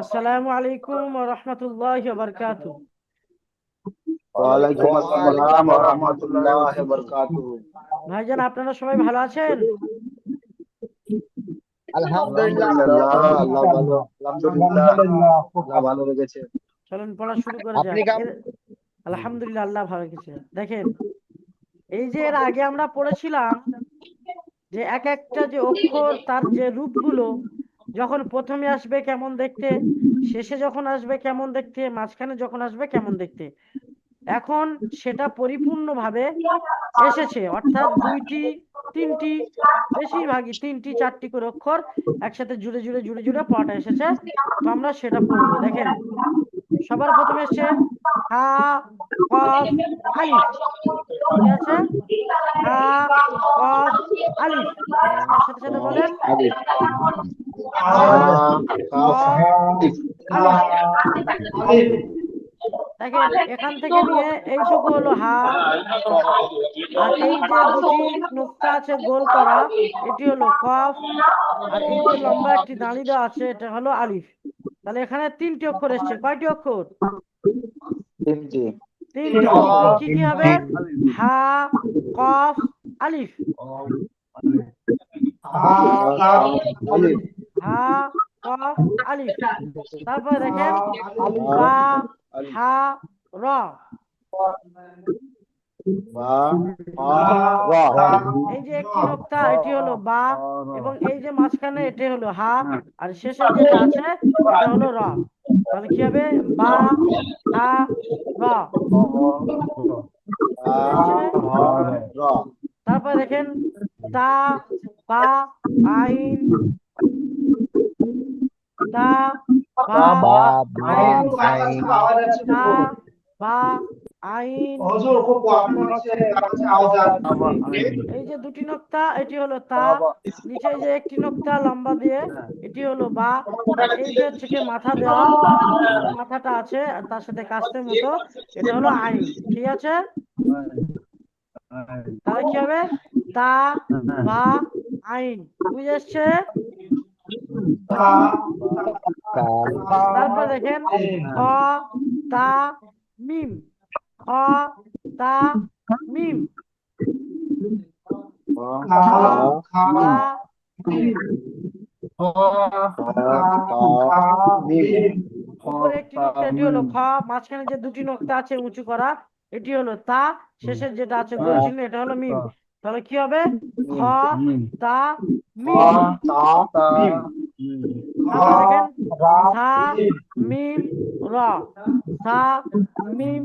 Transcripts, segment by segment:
আসসালামু আলাইকুম ওয়া রাহমাতুল্লাহি ওয়া বারাকাতুহু। ওয়ালাইকুম আসসালাম ওয়া রাহমাতুল্লাহি ওয়া বারাকাতুহু। ভাইজান আপনারা সবাই ভালো আছেন? আলহামদুলিল্লাহ আল্লাহ ভালো। আলহামদুলিল্লাহ আল্লাহ ভালো রেখেছে। চলুন পড়া শুরু করা যাক। আলহামদুলিল্লাহ আল্লাহ ভালো রেখেছে। দেখেন এই যে এর আগে আমরা পড়েছিলাম যে এক একটা যে অক্ষর তার যে রূপগুলো যখন প্রথমে আসবে কেমন দেখতে, শেষে যখন আসবে কেমন দেখতে, মাঝখানে যখন আসবে কেমন দেখতে। এখন সেটা পরিপূর্ণভাবে এসেছে, অর্থাৎ দুইটি, তিনটি, বেশিরভাগই তিনটি, চারটি করে অক্ষর একসাথে জুড়ে জুড়ে জুড়ে জুড়ে পড়াটা এসেছে। তো আমরা সেটা পড়ব, দেখেন। সবার প্রথমে এসছে হা কফ ঠিক আছে? হা আলিফ সাথে সাথে বলেন। হা কাফ দেখেন এখান থেকে নিয়ে এইটুকু হলো হা। আর এই যে দুটি নুক্তা আছে গোল করা এটি হলো কফ আর এই যে লম্বা একটি দাঁড়ি দেওয়া আছে এটা হলো আলিফ। তাহলে এখানে তিনটি অক্ষর এসছে কয়টি অক্ষর? তিনটি। তিনটি কি কি হবে? হা কফ আলিফ। আলিফ। হা কফ আলিফ। তারপরে দেখেন বা হা র। এই যে একটি নোক্তা এটি হলো বা এবং এই যে মাঝখানে এটি হলো হা আর শেষে যেটা আছে এটা হলো র। তাহলে কি হবে? বা হা র। তারপরে দেখেন তা বা আইন তা, বা বা এই যে দুটি নোক্তা, এটি হলো তা, নিচে যে একটি নোক্তা লম্বা দিয়ে, এটি হলো বা এই যে হচ্ছে মাথা দেওয়া, মাথাটা আছে তার সাথে কাস্তের মতো, এটা হলো আইন, ঠিক আছে? তাহলে কি হবে? তা, বা, আইন, বুঝে এসছে? তারপর দেখেন খ তা মিম খ তা মিম মাঝখানে যে দুটি নোক্তা আছে উঁচু করা এটি হলো তা শেষের যেটা আছে এটা হলো মিম তাহলে কি হবে? খ তা মিম মিম সা মিম র। সা মিম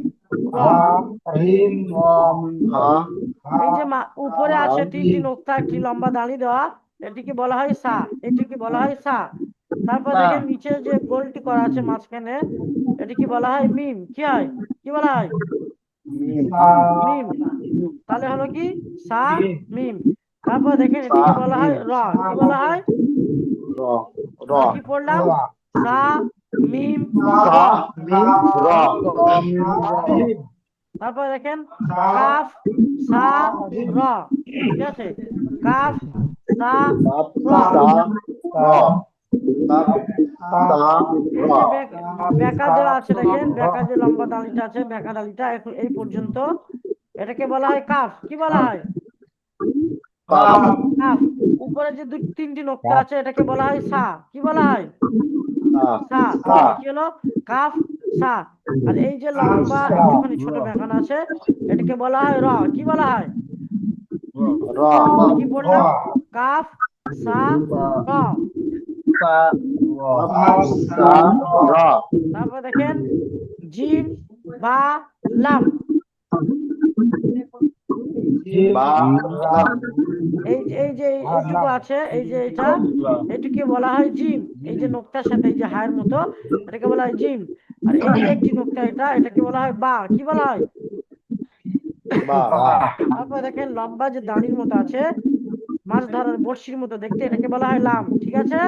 এই যে মা- উপরে আছে তিনটি নোক্তা একটি লম্বা দাঁড়ি দেওয়া এটিকে বলা হয় সা এটিকে বলা হয় সা তারপর দেখেন নিচে যে গোলটি করা আছে মাঝখানে এটিকে বলা হয় মিম। কি হয়? কি বলা হয়? মিম। তাহলে হলো কি? সা মিম। তারপর দেখেন এটিকে বলা হয় র। কি বলা হয়? র র। কি পড়লাম? সা মিম তারপর দেখেন কাফ সা র। ঠিক আছে? কাফ সা র। বেকা দেওয়া আছে দেখেন বেকা যে লম্বা দালিটা আছে বেকা দালিটা এই পর্যন্ত এটাকে বলা হয় কাফ। কি বলা হয়? কাফ। উপরে যে দুই তিনটি নোক্তা আছে এটাকে বলা হয় সা। কি বলা হয়? সা। সা। কি হলো? কাফ সা। আর এই যে লম্বা একটুখানি ছোট বেকানো আছে এটাকে বলা হয় র। কি বলা হয়? র। কি পড়লাম কাফ সা র। তারপর দেখেন জিম বা লাম। এই এই যে এইটুকু আছে এই যে এটা এটাকে বলা হয় জিম। এই যে নোক্তার সাথে এই যে হায়ের মতো এটাকে বলা হয় জিম। আর এই যে একটি নোক্তা এটা এটাকে বলা হয় বা কি বলা হয়? তারপর দেখেন লম্বা যে দাড়ির মতো আছে মাছ ধরার বড়শির মতো দেখতে এটাকে বলা হয় লাম। ঠিক আছে?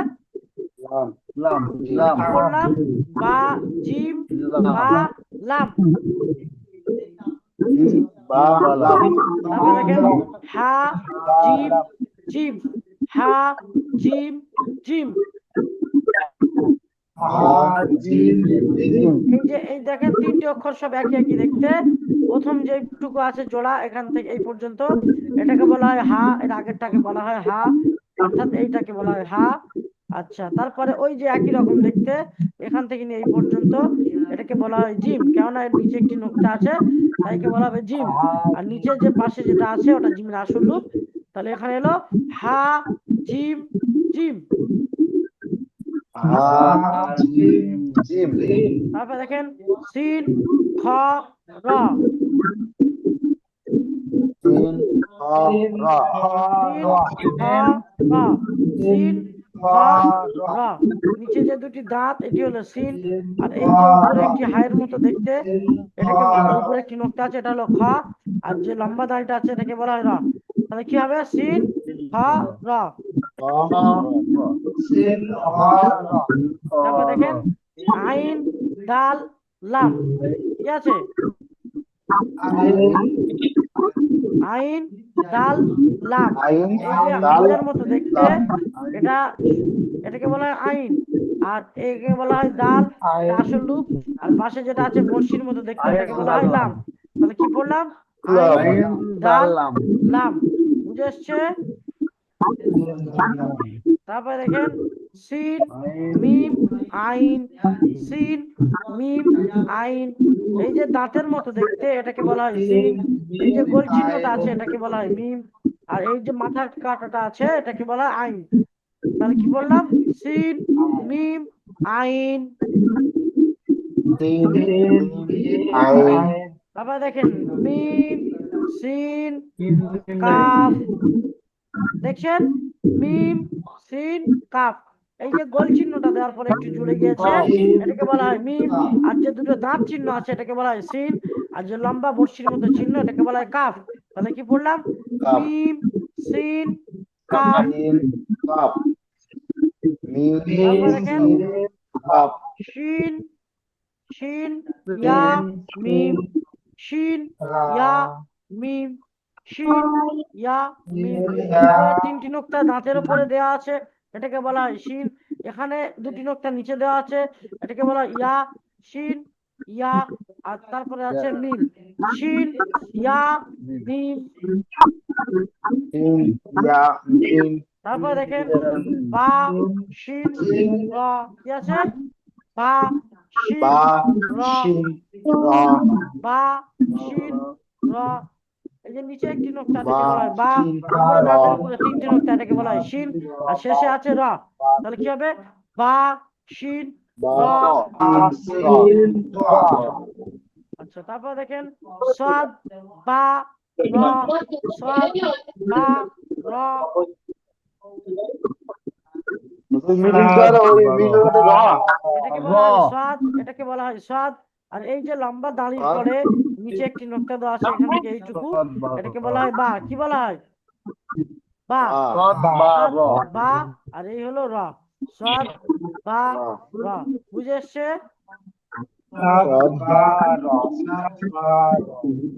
বললাম? বা জিম বা লাম। হা জিম জিম হা জিম জিম এই দেখেন তিনটি অক্ষর সব একই একই দেখতে। প্রথম যেটুকু আছে জোড়া এখান থেকে এই পর্যন্ত। এটাকে বলা হয় হা এর আগেরটাকে বলা হয় হা অর্থাৎ এইটাকে বলা হয় হা। আচ্ছা তারপরে ওই যে একই রকম দেখতে এখান থেকে নিয়ে এই পর্যন্ত। এটাকে বলা হয় জিম। কেননা এর নিচে একটি নোকতা আছে তাই একে বলা হবে জিম। আর নিচে যে পাশে যেটা আছে ওটা জিমের আসল রূপ। তাহলে এখানে এলো হা জিম জিম। তারপরে দেখেন সিন খ র। খ র। সিন খ র। সিন নিচে যে দুটি দাঁত, এটি হলো সিন আর এই যে উপরে একটি হায়ের মতো দেখতে, এটাকে উপরে একটি নোকতা আছে, এটা হলো খ, আর যে লম্বা দাঁড়িটা আছে, এটাকে বলা হয় র। তাহলে কি হবে? সিন খ র। তারপর দেখেন, আইন, দাল, লাম কি আছে? আইন দাল লাম হাতের মতো দেখতে এটা এটাকে বলা হয় আইন। আর একে বলা হয় এটা আসল রূপ। আর পাশে যেটা আছে বর্ষির মতো দেখতে এটাকে বলা হয় লাম। তাহলে কি পড়লাম? দাল লাম। বুঝে এসছে? তারপরে দেখেন সিন মিম আইন। সিন মিম আইন। এই যে দাঁতের মতো দেখতে এটাকে বলা হয় সিন। এই যে গোল চিহ্নটা আছে এটাকে বলা হয় মিম। আর এই যে মাথার কাটাটা আছে এটাকে বলা হয় আইন। তাহলে কি বললাম? সিন মিম আইন। আইন। তারপরে দেখেন মিম সিন কাফ। দেখছেন? মিম সিন কাফ। এই যে গোল চিহ্নটা দেওয়ার পরে একটু জুড়ে গিয়েছে। এটাকে বলা হয় মিম আর যে দুটো দাঁত চিহ্ন আছে এটাকে বলা হয় সিন। আর যে লম্বা বর্ষির মতো চিহ্ন এটাকে বলা হয় কাফ। তাহলে কি পড়লাম? মিম সিন কাফ। কাপ শিন শিন ইয়া মিম। শিন ইয়া মিম। শিন ইয়া মিম। তিনটি নোক্তা দাঁতের উপরে দেওয়া আছে। এটাকে বলা হয় শিন। এখানে দুটি নোক্তা নিচে দেওয়া আছে। এটাকে বলা হয় ইয়া শিন ইয়া আর তারপরে আছে মিম। শিন ইয়া মিম। ইয়া মিম। তারপরে দেখেন বা শিন র কি আছে? বা শিন র। বা শিন র। যে নিচে একটি নোক্তা বা, বলা হয়? বা। উপরে তিনটি নোক্তা এটাকে বলা হয় শিন। আর শেষে আছে র। তাহলে কি হবে? বা শিন র। আচ্ছা তারপর দেখেন সাদ বা র সাদ বা র। এটাকে বলা হয় সাদ এটাকে বলা হয় সাদ। আর এই যে লম্বা দাঁড়ির পরে নিচে একটি নোক্তা দেওয়া আছে এখান থেকে এইটুকু এটাকে বলা হয় বা কি বলা হয়? বা বা র। বা আর এই হলো র। সাদ বা র। বুঝে এসছে?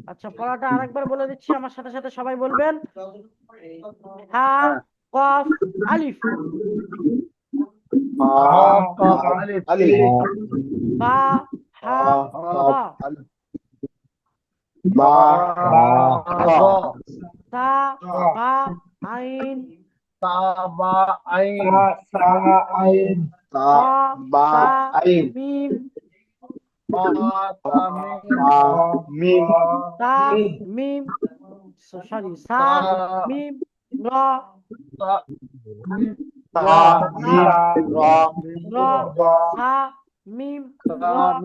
আচ্ছা পড়াটা আরেকবার বলে দিচ্ছি আমার সাথে সাথে সবাই বলবেন। হা কফ আলিফ। আলিফ। বা হা ba ba ta ba ain ta ba ain ta ain ta ba ain mim ta mim ta mim so sorry sa mim ra ta ta mim ra ra sa mim ra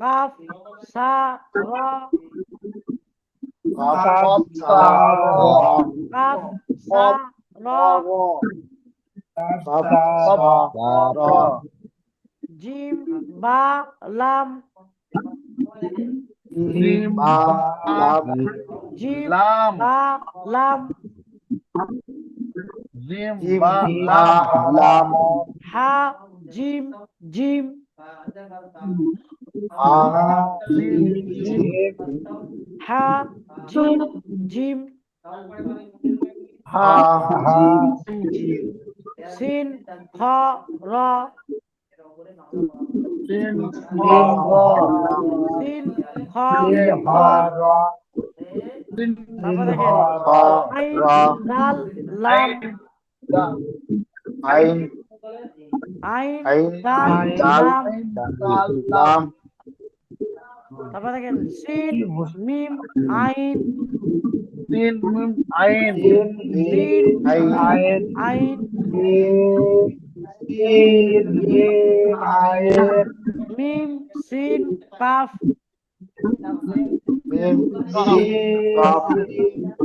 কাফ সা র cup সা র calf সা র cup সা র gym বা লাম মিম বা লাম জিম লাম বা লাম জিম জিম বা বা লাম হা জিম জিম আ জিম জিম হা জিম জিম হা জিম সিন খ র সিন খ র তারপর দেখেন আইন লাম আইন আইন আইন দাল লাম তারপর দেখেন সিন মিম আইন তিন মিম আইন সিন আইন আইন সিন মিম সিন ইয়া ইয়া সিন ইয়া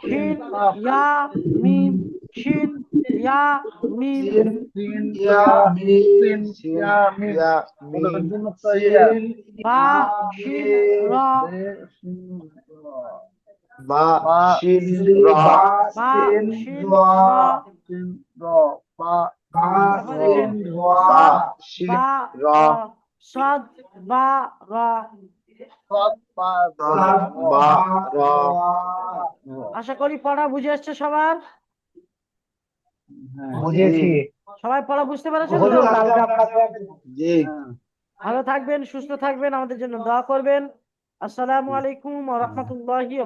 Chin ya, mim, chin ya, mim. chin ya, mim. chin ya, mim. Ba, shin, ra. Ba, chin, ra. Ba, shin, ra. Ba, shin, ra. Ba, shin, ra. Sad, ba, ra. আশা করি পড়া বুঝে আসছে সবার সবাই পড়া বুঝতে পারছ ভালো থাকবেন সুস্থ থাকবেন আমাদের জন্য দোয়া করবেন আসসালামু আলাইকুম রাহমাতুল্লাহি